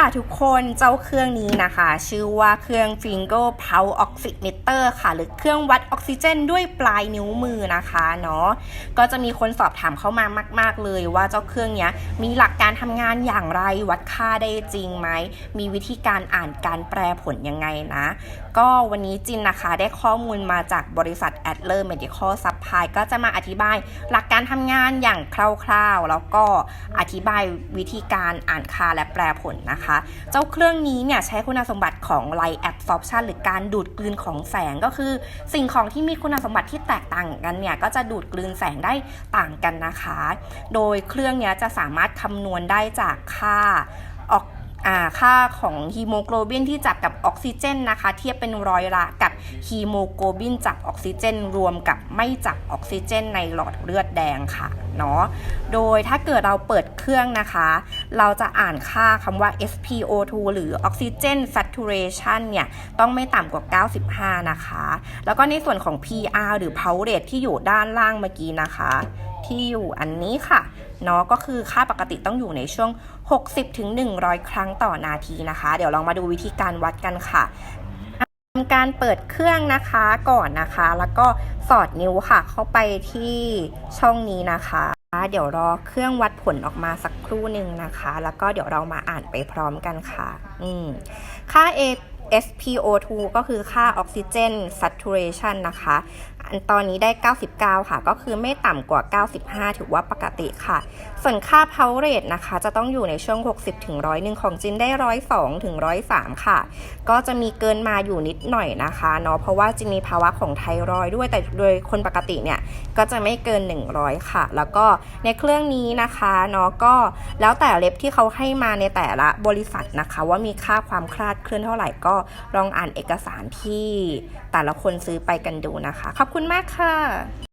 ค่ะทุกคนเจ้าเครื่องนี้นะคะ ชื่อว่าเครื่อง Finger Pulse Oximeter ค่ะ หรือเครื่องวัดออกซิเจนด้วยปลายนิ้วมือนะคะเนาะก็จะมีคนสอบถามเข้ามามาก ๆเลยว่าเจ้าเครื่องเนี้ยมีหลักการทำงานอย่างไรวัดค่าได้จริงไหม มีวิธีการอ่านการแปลผลยังไงนะ ก็วันนี้จินนะคะได้ข้อมูลมาจากบริษัท Adler Medical Supply ก็จะมาอธิบายหลักการทำงานอย่างคร่าวๆ แล้วก็อธิบายวิธีการอ่านค่าและแปลผลนะคะเจ้าเครื่องนี้เนี่ยใช้คุณสมบัติของ Light Absorption หรือการดูดกลืนของแสงก็คือ สิ่งของที่มีคุณสมบัติที่แตกต่างกันเนี่ยก็จะดูดกลืนแสงได้ต่างกันนะคะ โดยเครื่องเนี้ยจะสามารถคำนวณได้จากค่าออกอ่า ค่าของฮีโมโกลบินที่จับกับออกซิเจนนะคะ เทียบเป็นร้อยละกับฮีโมโกลบินจับออกซิเจน รวมกับไม่จับออกซิเจน ในหลอดเลือดแดงค่ะเนาะโดยถ้าเกิดเราเปิดเครื่องนะคะ เราจะอ่านค่าคำว่า SpO2 หรือ Oxygen Saturation เนี่ย ต้องไม่ต่ำกว่า 95 นะคะ แล้วก็ในส่วนของ PR หรือ Pulse Rate ที่อยู่ด้านล่างเมื่อกี้นะคะ ที่อยู่อันนี้ค่ะ เนาะก็คือค่าปกติต้องอยู่ในช่วง 60ถึง100 ครั้งต่อนาทีนะคะ เดี๋ยวลองมาดูวิธีการวัดกันค่ะทำการเปิดเครื่องนะคะก่อนนะคะ แล้วก็สอดนิ้วค่ะ เข้าไปที่ช่องนี้นะคะ เดี๋ยวรอเครื่องวัดผลออกมาสักครู่หนึ่งนะคะ แล้วก็เดี๋ยวเรามาอ่านไปพร้อมกันค่ะ อืมค่า A SpO2 ก็คือค่า Oxygen Saturation นะคะอัน ตอนนี้ได้ 99 ค่ะ ก็คือไม่ต่ำกว่า 95 ถือว่าปกติค่ะ ส่วนค่า Pulse Rate นะคะ จะต้องอยู่ในช่วง 60 ถึง 101ของจินได้ 102 ถึง 103 ค่ะ ก็จะมีเกินมาอยู่นิดหน่อยนะคะเนาะ เพราะว่าจินมีภาวะของไทรอยด์ด้วย แต่โดยคนปกติเนี่ย ก็จะไม่เกิน 100 ค่ะ แล้วก็ในเครื่องนี้นะคะเนาะ ก็แล้วแต่เล็บที่เขาให้มาในแต่ละบริษัทนะคะ ว่ามีค่าความคลาดเคลื่อนเท่าไหร่ก็ลองอ่านเอกสารที่แต่ละคนซื้อไปกันดูนะคะขอบคุณมากค่ะ